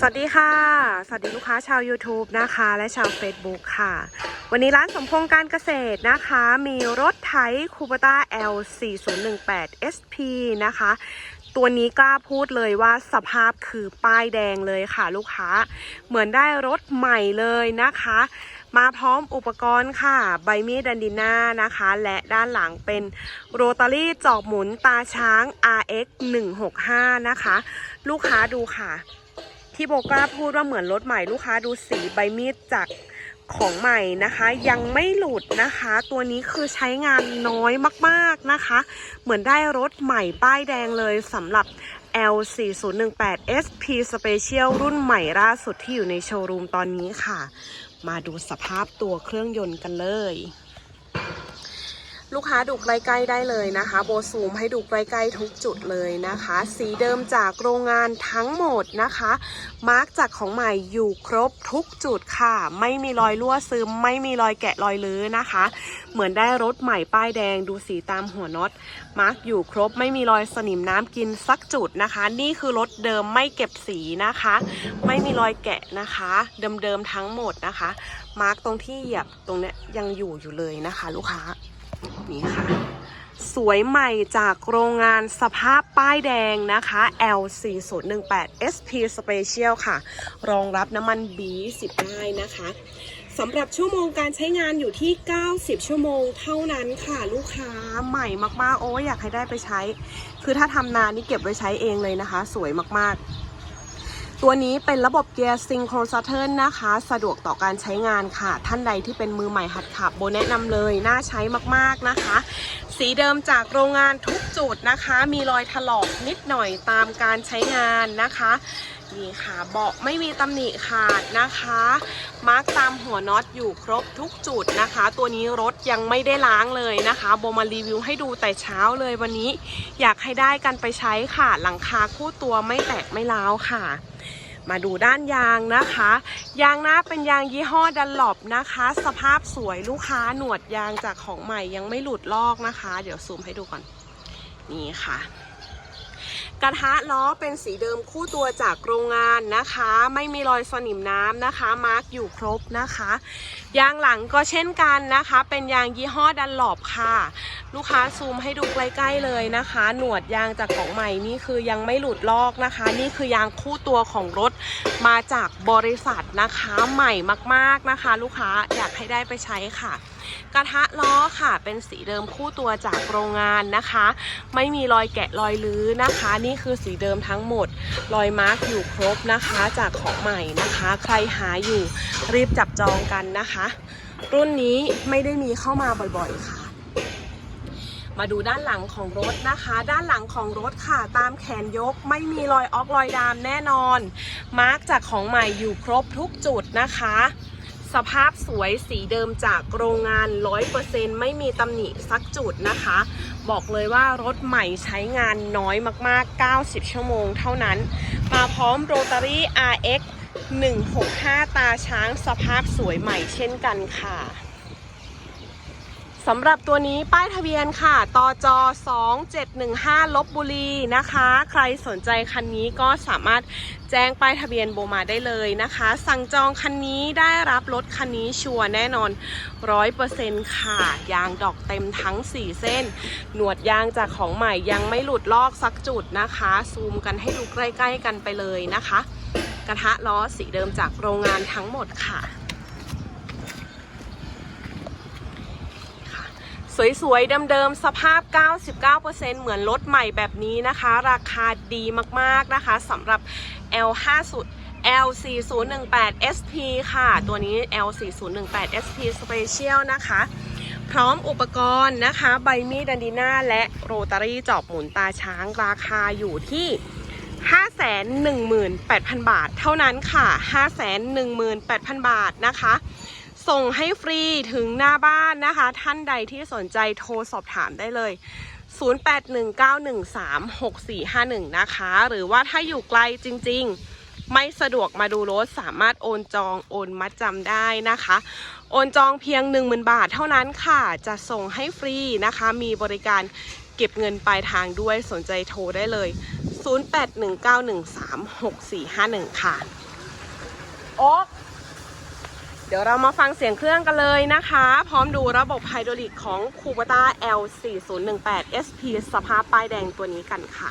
สวัสดีค่ะ สวัสดีลูกค้าชาว YouTube นะคะ และชาว Facebook ค่ะ วันนี้ร้านสมพงษ์การเกษตรนะคะ มีรถไถคูปต้า L 4 0 1 8 SP นะคะ ตัวนี้กล้าพูดเลยว่าสภาพคือป้ายแดงเลยค่ะลูกค้า เหมือนได้รถใหม่เลยนะคะ มาพร้อมอุปกรณ์ค่ะ ใบมีดดันดิน่านะคะ และด้านหลังเป็นโรตารี่จอบหมุนตาช้าง RX 165นะคะ ลูกค้าดูค่ะ ที่โบกล้าพูดว่าเหมือนรถใหม่ลูกค้าดูสีใบมีดจากของใหม่นะคะ ยังไม่หลุดนะคะ ตัวนี้คือใช้งานน้อยมากๆนะคะ เหมือนได้รถใหม่ป้ายแดงเลยสำหรับ L 4 0 1 8 SP Special รุ่นใหม่ล่าสุดที่อยู่ในโชว์รูมตอนนี้ค่ะ มาดูสภาพตัวเครื่องยนต์กันเลย ลูกค้าดูใกล้ๆได้เลยนะคะ โบซูมให้ดูใกล้ๆทุกจุดเลยนะคะ สีเดิมจากโรงงานทั้งหมดนะคะ มาร์กจากของใหม่อยู่ครบทุกจุดค่ะ ไม่มีรอยรั่วซึม ไม่มีรอยแกะรอยลื้อนะคะ เหมือนได้รถใหม่ป้ายแดงดูสีตามหัวน็อตมาร์กอยู่ครบไม่มีรอยสนิมน้ำกินสักจุดนะคะ นี่คือรถเดิมไม่เก็บสีนะคะ ไม่มีรอยแกะนะคะ เดิมๆทั้งหมดนะคะ มาร์กตรงที่เหยียบตรงเนี้ยยังอยู่อยู่เลยนะคะ ลูกค้า นี่ค่ะ สวยใหม่จากโรงงานสภาพป้ายแดงนะคะ L 4 0 1 8 SP Special ค่ะ รองรับน้ำมัน B10 ได้นะคะสำหรับชั่วโมงการใช้งานอยู่ที่ 90 ชั่วโมงเท่านั้นค่ะลูกค้าใหม่มากๆ โอ้ยอยากให้ได้ไปใช้ คือถ้าทำนานนี่เก็บไว้ใช้เองเลยนะคะ สวยมากๆ ตัวนี้เป็นระบบเกียร์ซิงโครซัตเทิลนะคะ สะดวกต่อการใช้งานค่ะ ท่านใดที่เป็นมือใหม่หัดขับโบแนะนำเลย น่าใช้มากๆนะคะ สีเดิมจากโรงงานทุกจุดนะคะ มีรอยถลอกนิดหน่อยตามการใช้งานนะคะนี่ค่ะเบาะไม่มีตำหนิขาดนะคะ มาร์กตามหัวน็อตอยู่ครบทุกจุดนะคะ ตัวนี้รถยังไม่ได้ล้างเลยนะคะโบมารีวิวให้ดูแต่เช้าเลยวันนี้ อยากให้ได้กันไปใช้ค่ะ หลังคาคู่ตัวไม่แตกไม่ร้าวค่ะ มาดูด้านยางนะคะ ยางหน้าเป็นยางยี่ห้อดันหลบนะคะ สภาพสวยลูกค้าหนวดยางจากของใหม่ยังไม่หลุดลอกนะคะ เดี๋ยวซูมให้ดูก่อน นี่ค่ะกระทะล้อเป็นสีเดิมคู่ตัวจากโรงงานนะคะ ไม่มีรอยสนิมน้ำนะคะ มาร์กอยู่ครบนะคะยางหลังก็เช่นกันนะคะ เป็นยางยี่ห้อดันหลบค่ะ ลูกค้าซูมให้ดูใกล้ๆเลยนะคะ หนวดยางจากของใหม่นี่คือยังไม่หลุดลอกนะคะ นี่คือยางคู่ตัวของรถมาจากบริษัทนะคะใหม่มากๆนะคะ ลูกค้าอยากให้ได้ไปใช้ค่ะ กระทะล้อค่ะ เป็นสีเดิมคู่ตัวจากโรงงานนะคะ ไม่มีรอยแกะรอยลื้อนะคะ นี่คือสีเดิมทั้งหมด รอยมาร์กอยู่ครบนะคะ จากของใหม่นะคะ ใครหาอยู่รีบจับจองกันนะคะรุ่นนี้ไม่ได้มีเข้ามาบ่อยๆค่ะ มาดูด้านหลังของรถนะคะ ด้านหลังของรถค่ะตามแขนยกไม่มีรอยออกรอยดามแน่นอน มาร์กจากของใหม่อยู่ครบทุกจุดนะคะสภาพสวยสีเดิมจากโรงงาน 100%ไม่มีตำหนิสักจุดนะคะ บอกเลยว่ารถใหม่ใช้งานน้อยมากๆ 90 ชั่วโมงเท่านั้น มาพร้อมโรตารี่ RX 165 ตาช้างสภาพสวยใหม่เช่นกันค่ะสำหรับตัวนี้ป้ายทะเบียนค่ะ ตจ 2715 ลบบุรีนะคะ ใครสนใจคันนี้ก็สามารถแจ้งป้ายทะเบียนโบมาได้เลยนะคะ สั่งจองคันนี้ได้รับรถคันนี้ชัวร์แน่นอน 100%ค่ะ ยางดอกเต็มทั้ง 4 เส้น หนวดยางจากของใหม่ยังไม่หลุดลอกสักจุดนะคะ ซูมกันให้ดูใกล้ ๆ กันไปเลยนะคะ กระทะล้อสีเดิมจากโรงงานทั้งหมดค่ะสวยๆ เดิมๆ สภาพ 99%เหมือนรถใหม่แบบนี้นะคะ ราคาดีมากๆนะคะสำหรับ L50 L4018 SP ค่ะ ตัวนี้ L4018 SP Special นะคะ พร้อมอุปกรณ์นะคะ ใบมีดดันดีน่าและโรตารี่จอบหมุนตาช้างราคาอยู่ที่ 518,000 บาท เท่านั้นค่ะ 518,000 บาทนะคะ ส่งให้ฟรีถึงหน้าบ้านนะคะ ท่านใดที่สนใจโทรสอบถามได้เลย 0819136451 นะคะ หรือว่าถ้าอยู่ไกลจริง ๆ ไม่สะดวกมาดูรถสามารถโอนจองโอนมัดจำได้นะคะ โอนจองเพียง 10,000 บาทเท่านั้นค่ะ จะส่งให้ฟรีนะคะ มีบริการเก็บเงินปลายทางด้วยสนใจโทรได้เลย 0819136451 ค่ะ โอ๊เดี๋ยวเรามาฟังเสียงเครื่องกันเลยนะคะ พร้อมดูระบบไฮดรอลิกของ Kubota L4018 SP สภาพป้ายแดงตัวนี้กันค่ะ